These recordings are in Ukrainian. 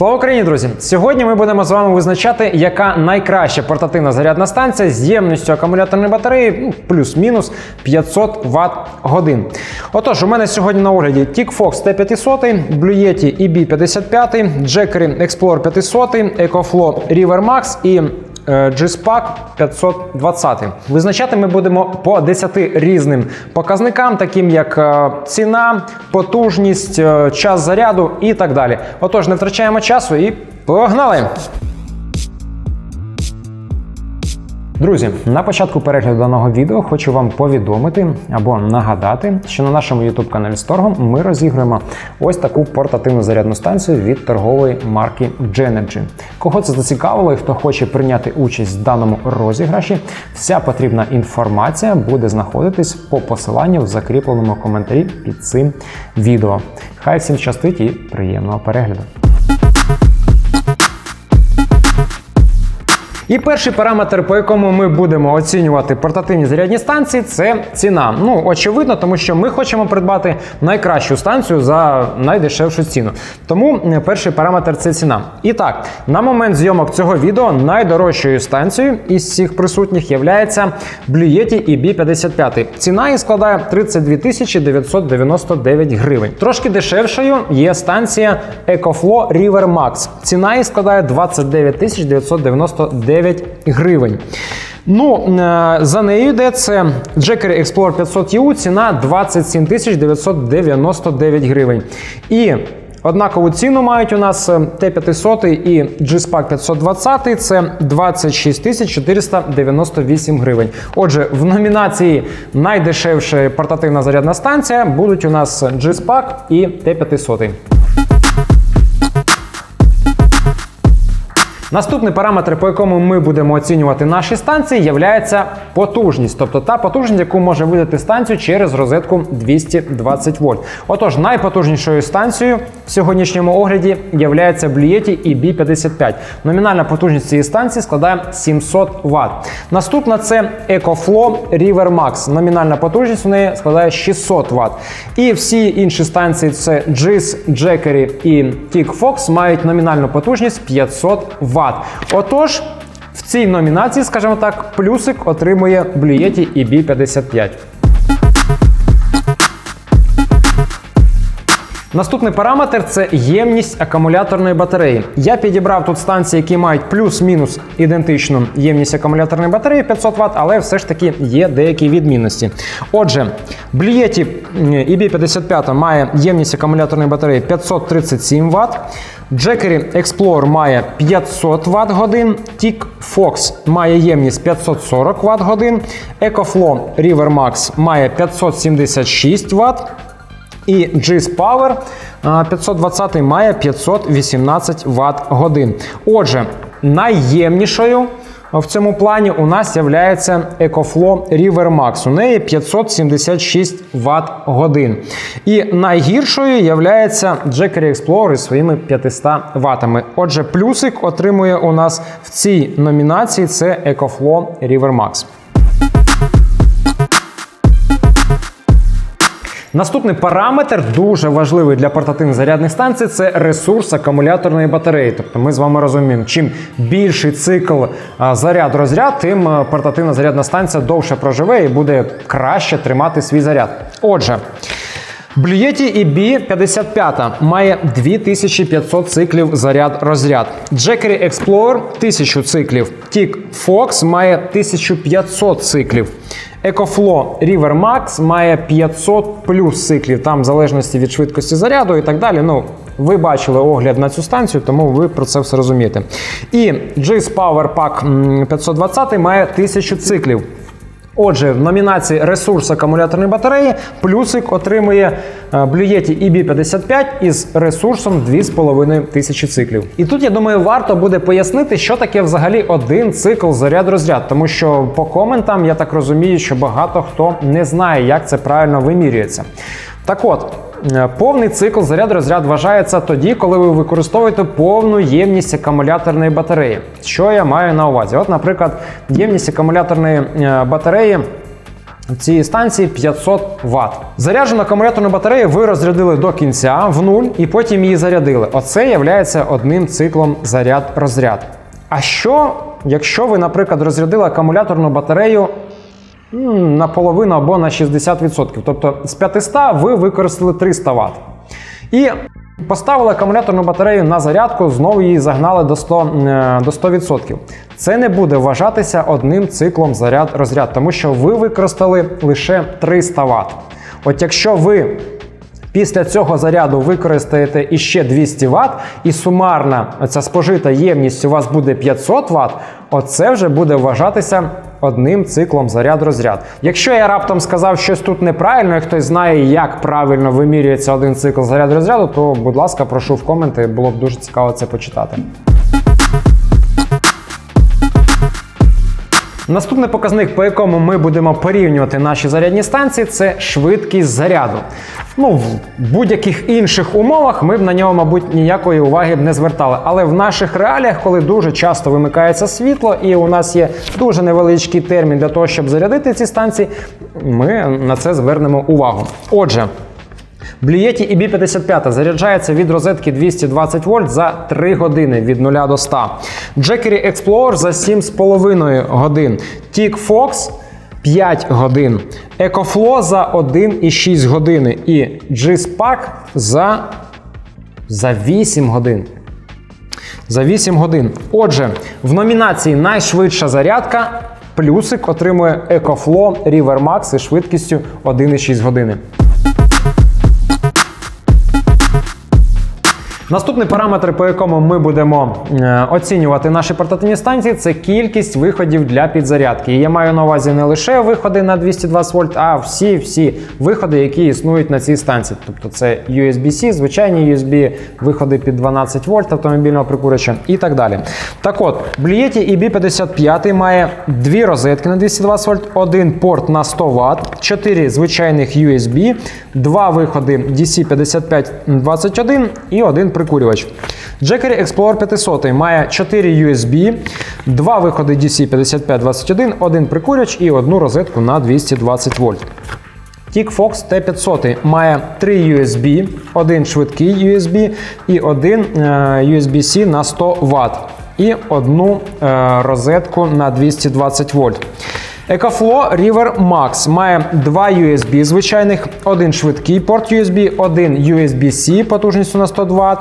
Слава Україні, друзі! Сьогодні ми будемо з вами визначати, яка найкраща портативна зарядна станція з ємністю акумуляторної батареї ну, плюс-мінус 500 Вт годин. Отож, у мене сьогодні на огляді TicFox T500, Blue Yeti EB55, Jackery Explorer 500, EcoFlow River Max і е, G-Spark 520. Визначати ми будемо по 10 різним показникам, таким як е, ціна, потужність, е, час заряду і так далі. Отож, не втрачаємо часу і погнали! Друзі, на початку перегляду даного відео хочу вам повідомити або нагадати, що на нашому youtube каналі Storgom ми розігруємо ось таку портативну зарядну станцію від торгової марки Genergy. Кого це зацікавило і хто хоче прийняти участь в даному розіграші, вся потрібна інформація буде знаходитись по посиланню в закріпленому коментарі під цим відео. Хай всім щастить і приємного перегляду! І перший параметр, по якому ми будемо оцінювати портативні зарядні станції, це ціна. Ну, очевидно, тому що ми хочемо придбати найкращу станцію за найдешевшу ціну. Тому е, перший параметр це ціна. І так, на момент зйомок цього відео найдорожчою станцією із всіх присутніх є Blue Yeti EB55. Ціна її складає 32 тисячі 999 гривень. Трошки дешевшою є станція EcoFlow River Max. Ціна її складає 29 тисяч 999 гривень. Ну, е, за нею йде це Jackery Explorer 500 EU, ціна 27 тисяч 999 гривень. І Однакову ціну мають у нас е, Т500 і G-Spark 520, це 26 тисяч 498 гривень. Отже, в номінації найдешевша портативна зарядна станція будуть у нас G-Spark і Т500. Наступний параметр, по якому ми будемо оцінювати наші станції, є потужність, тобто та потужність, яку може видати станцію через розетку 220 вольт. Отож, найпотужнішою станцією в сьогоднішньому огляді є Blue Yeti EB55. Номінальна потужність цієї станції складає 700 Вт. Наступна це EcoFlow River Max. Номінальна потужність у неї складає 600 Вт. І всі інші станції це GIS, Jackery і TicFox мають номінальну потужність 500 Вт. Отож, в цій номінації, скажімо так, плюсик отримує блюєті Yeti EB55. Наступний параметр це ємність акумуляторної батареї. Я підібрав тут станції, які мають плюс-мінус ідентичну ємність акумуляторної батареї 500 Вт, але все ж таки є деякі відмінності. Отже, Yeti EB55 має ємність акумуляторної батареї 537 Вт. Jackery Explorer має 500 Вт годин, TIC Fox має ємність 540 Вт годин, EcoFlow River Max має 576 Вт. І GIS Power 520 має 518 Вт годин. Отже, найємнішою в цьому плані у нас є EcoFlow River Max. У неї 576 Вт годин. І найгіршою є Jackery Explorer із своїми 500 Вт. Отже, плюсик отримує у нас в цій номінації це EcoFlow River Max. Наступний параметр дуже важливий для портативних зарядних станцій це ресурс акумуляторної батареї. Тобто ми з вами розуміємо, чим більший цикл заряд-розряд, тим портативна зарядна станція довше проживе і буде краще тримати свій заряд. Отже. Blue Yeti EB55 має 2500 циклів заряд-розряд. Jackery Explorer 1000 циклів. TIC Fox має 1500 циклів. EcoFlow River Max має 500 плюс циклів, там в залежності від швидкості заряду і так далі. Ну, ви бачили огляд на цю станцію, тому ви про це все розумієте. І GIS Power Pack 520 має 1000 циклів. Отже, в номінації ресурс акумуляторної батареї плюсик отримує блюєті EB55 із ресурсом 2500 циклів. І тут, я думаю, варто буде пояснити, що таке взагалі один цикл заряд-розряд, тому що по коментам я так розумію, що багато хто не знає, як це правильно вимірюється. Так от. Е, повний цикл заряд-розряд вважається тоді, коли ви використовуєте повну ємність акумуляторної батареї. Що я маю на увазі? От, наприклад, ємність акумуляторної е, батареї цієї станції 500 Вт. Заряджену акумуляторну батарею ви розрядили до кінця в нуль і потім її зарядили. Оце є одним циклом заряд-розряд. А що, якщо ви, наприклад, розрядили акумуляторну батарею наполовину або на 60%? Тобто з 500 ви використали 300 Вт. І поставили акумуляторну батарею на зарядку, знову її загнали до 100%. е, До 100%. Це не буде вважатися одним циклом заряд-розряд, тому що ви використали лише 300 Вт. От якщо ви Після цього заряду використаєте іще 200 Вт, і сумарна ця спожита ємність у вас буде 500 Вт, оце вже буде вважатися одним циклом заряд-розряд. Якщо я раптом сказав щось тут неправильно, і хтось знає, як правильно вимірюється один цикл заряд-розряду, то, будь ласка, прошу в коменти, було б дуже цікаво це почитати. Наступний показник, по якому ми будемо порівнювати наші зарядні станції, це швидкість заряду. Ну, в будь-яких інших умовах ми б на нього, мабуть, ніякої уваги б не звертали. Але в наших реаліях, коли дуже часто вимикається світло, і у нас є дуже невеличкий термін для того, щоб зарядити ці станції, ми на це звернемо увагу. Отже. Блієті EB55 заряджається від розетки 220 вольт за 3 години від 0 до 100. Jackery Explorer за 7,5 годин. Tick Fox 5 годин. EcoFlow за 1,6 години. І G-Spark за, за 8 годин. За 8 годин. Отже, в номінації найшвидша зарядка плюсик отримує EcoFlow River Max із швидкістю 1,6 години. Наступний параметр, по якому ми будемо е, оцінювати наші портативні станції, це кількість виходів для підзарядки. І я маю на увазі не лише виходи на 220 вольт, а всі всі виходи, які існують на цій станції. Тобто це USB-C, звичайні USB, виходи під 12 вольт автомобільного прикурювача і так далі. Так от, Блієті EB55 має дві розетки на 220 вольт, один порт на 100 Вт, 4 звичайних USB, два виходи DC5521 і один прикурювач. Jackery Explorer 500 має 4 USB, два виходи DC5521, один прикурювач і одну розетку на 220 вольт. TicFox T500 має 3 USB, один швидкий USB і один е, USB-C на 100 Вт і одну е, розетку на 220 вольт. EcoFlow River Max має два USB звичайних, один швидкий порт USB, один USB-C потужністю на 100 Вт,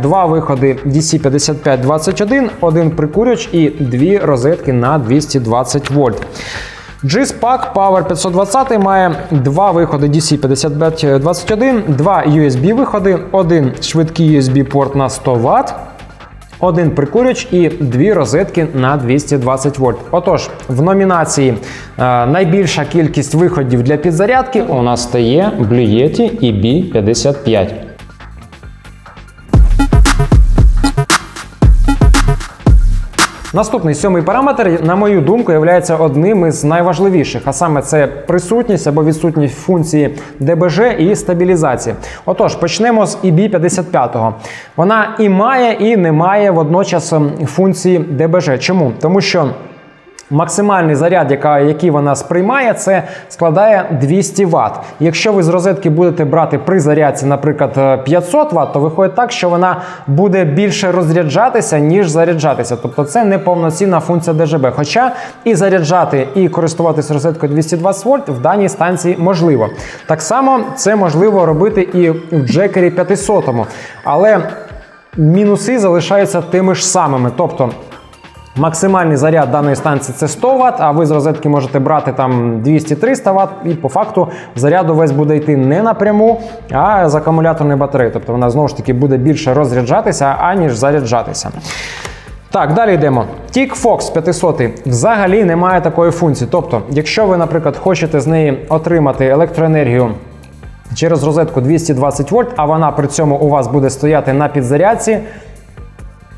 два виходи DC5521, один прикурювач і дві розетки на 220 вольт. G-Spark Power 520 має два виходи DC5521, два USB виходи, один швидкий USB порт на 100 Вт, один прикурюч і дві розетки на 220 вольт. Отож, в номінації е, найбільша кількість виходів для підзарядки у нас стає Blue EB55. Наступний сьомий параметр, на мою думку, є одним із найважливіших, а саме це присутність або відсутність функції ДБЖ і стабілізації. Отож, почнемо з EB55. Вона і має, і не має водночас ем, функції ДБЖ. Чому? Тому що Максимальний заряд, який вона сприймає, це складає 200 Вт. Якщо ви з розетки будете брати при зарядці, наприклад, 500 Вт, то виходить так, що вона буде більше розряджатися, ніж заряджатися. Тобто це не повноцінна функція ДЖБ. Хоча і заряджати, і користуватися розеткою 220 вольт в даній станції можливо. Так само це можливо робити і в Джекері 500. Але мінуси залишаються тими ж самими. Тобто Максимальний заряд даної станції це 100 Вт, а ви з розетки можете брати там 200-300 Вт, і по факту заряд увесь буде йти не напряму, а з акумуляторної батареї. Тобто вона знову ж таки буде більше розряджатися, аніж заряджатися. Так, далі йдемо. TicFox 500 взагалі не має такої функції. Тобто, якщо ви, наприклад, хочете з неї отримати електроенергію через розетку 220 вольт, а вона при цьому у вас буде стояти на підзарядці.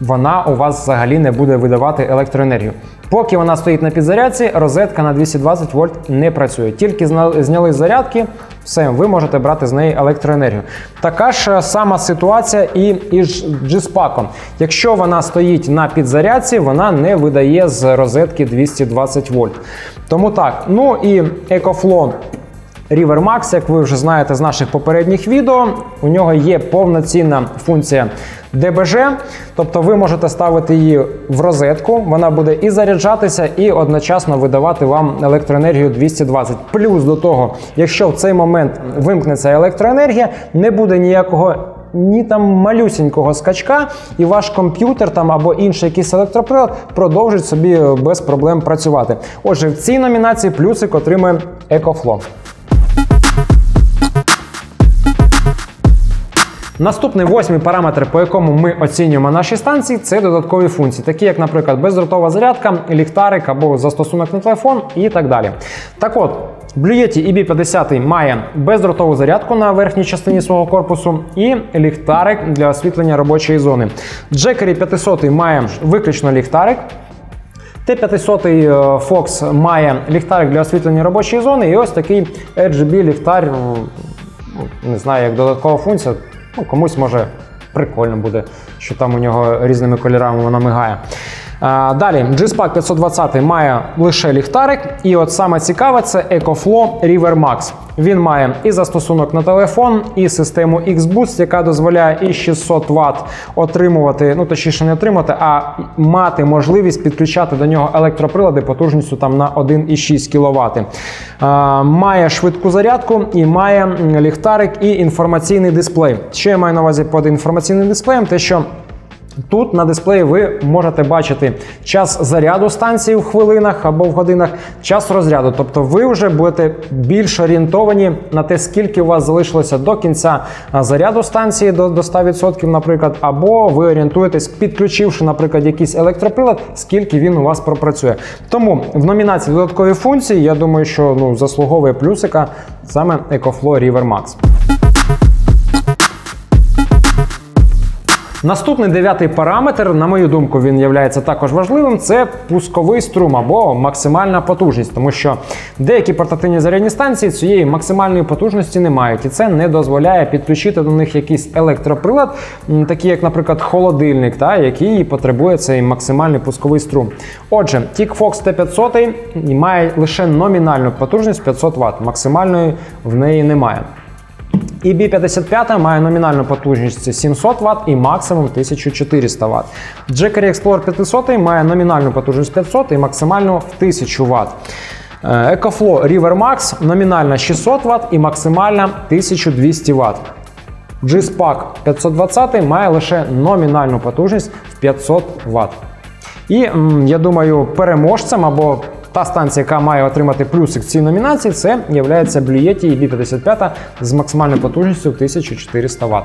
Вона у вас взагалі не буде видавати електроенергію. Поки вона стоїть на підзарядці, розетка на 220 вольт не працює. Тільки зняли зарядки, все, ви можете брати з неї електроенергію. Така ж е, сама ситуація і із G-Spack. Якщо вона стоїть на підзарядці, вона не видає з розетки 220 вольт. Тому так, ну і EcoFlow River як ви вже знаєте з наших попередніх відео, у нього є повноцінна функція DBG, тобто ви можете ставити її в розетку, вона буде і заряджатися, і одночасно видавати вам електроенергію 220. Плюс до того, якщо в цей момент вимкнеться електроенергія, не буде ніякого. Ні там малюсінького скачка, і ваш комп'ютер там або інший якийсь електроприлад продовжить собі без проблем працювати. Отже, в цій номінації плюсик отримує EcoFlow. Наступний восьмий параметр, по якому ми оцінюємо наші станції, це додаткові функції, такі як, наприклад, бездротова зарядка, ліхтарик або застосунок на телефон і так далі. Так от, Blue Yeti EB50 має бездротову зарядку на верхній частині свого корпусу і ліхтарик для освітлення робочої зони. Jackery 500 має виключно ліхтарик. Т-500 е, Fox має ліхтарик для освітлення робочої зони, і ось такий RGB ліхтар, ну, не знаю, як додаткова функція. Ну, комусь може прикольно буде, що там у нього різними кольорами вона мигає. Далі, G-Spack 520 має лише ліхтарик, і от саме цікаве це EcoFlow River Max. Він має і застосунок на телефон, і систему X-Boost, яка дозволяє і 600 Вт отримувати, ну точніше не отримати, а мати можливість підключати до нього електроприлади потужністю там на 1,6 кВт. Має швидку зарядку і має ліхтарик і інформаційний дисплей. Що я маю на увазі під інформаційним дисплеєм? Те, що Тут на дисплеї ви можете бачити час заряду станції в хвилинах або в годинах, час розряду. Тобто ви вже будете більш орієнтовані на те, скільки у вас залишилося до кінця заряду станції до, до 100%, наприклад, або ви орієнтуєтесь, підключивши, наприклад, якийсь електроприлад, скільки він у вас пропрацює. Тому в номінації додаткові функції, я думаю, що ну, заслуговує плюсика саме EcoFlow River Max. Наступний дев'ятий параметр, на мою думку, він є також важливим. Це пусковий струм або максимальна потужність, тому що деякі портативні зарядні станції цієї максимальної потужності не мають, і це не дозволяє підключити до них якийсь електроприлад, такий як, наприклад, холодильник, та, який потребує цей максимальний пусковий струм. Отже, TicFox T500 має лише номінальну потужність 500 Вт, максимальної в неї немає. І B55 має номінальну потужність 700 Вт і максимум 1400 Вт. Jackery Explorer 500 має номінальну потужність 500 і максимальну в 1000 Вт. EcoFlow River Max номінальна 600 Вт і максимальна 1200 Вт. G-Spack 520 має лише номінальну потужність в 500 Вт. І я думаю, переможцем або та станція, яка має отримати плюсик в цій номінації, це є блієті Yeti EB55 з максимальною потужністю в 1400 Вт.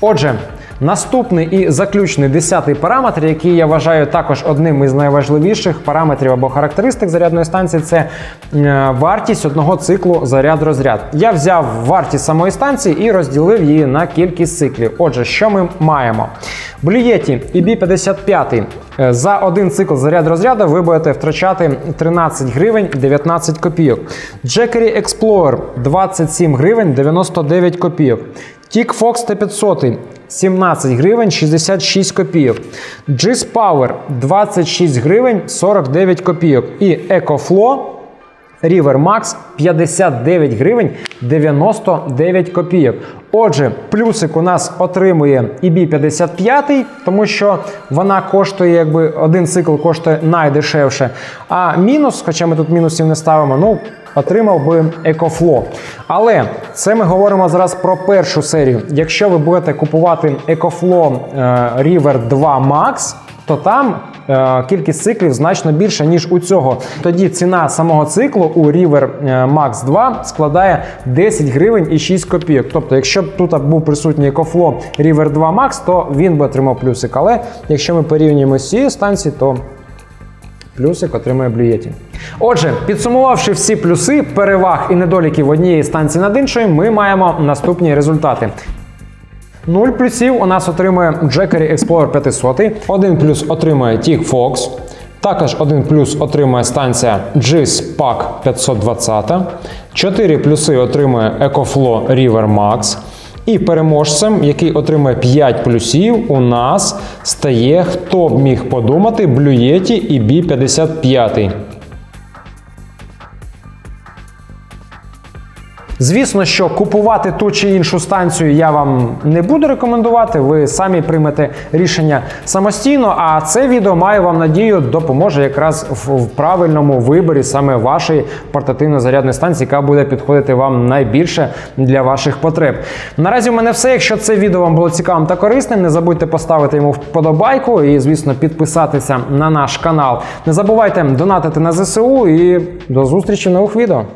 Отже, наступний і заключний десятий параметр, який я вважаю також одним із найважливіших параметрів або характеристик зарядної станції, це е, вартість одного циклу заряд-розряд. Я взяв вартість самої станції і розділив її на кількість циклів. Отже, що ми маємо? Blue Yeti EB55 е, за один цикл заряд-розряду ви будете втрачати 13 гривень 19 копійок. Jackery Explorer 27 гривень 99 копійок. TicFox T500 17 гривень 66 копійок. G-Power 26 гривень 49 копійок. І EcoFlow River Max 59 гривень 99 копійок. Отже, плюсик у нас отримує EB55, тому що вона коштує, якби один цикл коштує найдешевше. А мінус, хоча ми тут мінусів не ставимо, ну отримав би EcoFlow. Але це ми говоримо зараз про першу серію. Якщо ви будете купувати EcoFlow е, River 2 Max, то там е, кількість циклів значно більша, ніж у цього. Тоді ціна самого циклу у River е, Max 2 складає 10 гривень і 6 копійок. Тобто, якщо б тут був присутній EcoFlow River 2 Max, то він би отримав плюсик. Але якщо ми порівнюємо з цією станцією, то Плюсик отримує Blue Отже, підсумувавши всі плюси, переваг і недоліків однієї станції над іншою, ми маємо наступні результати. 0 плюсів у нас отримує Jackery Explorer 500, 1 плюс отримує TIG Fox, також 1 плюс отримує станція GIS PAC 520, 4 плюси отримує EcoFlow River Max. І переможцем, який отримає 5 плюсів, у нас стає, хто б міг подумати, блюєті і EB55. Звісно, що купувати ту чи іншу станцію я вам не буду рекомендувати. Ви самі приймете рішення самостійно. А це відео маю вам надію допоможе якраз в, в правильному виборі саме вашої портативно-зарядної станції, яка буде підходити вам найбільше для ваших потреб. Наразі у мене все. Якщо це відео вам було цікавим та корисним, не забудьте поставити йому вподобайку і, звісно, підписатися на наш канал. Не забувайте донатити на ЗСУ і до зустрічі в нових відео.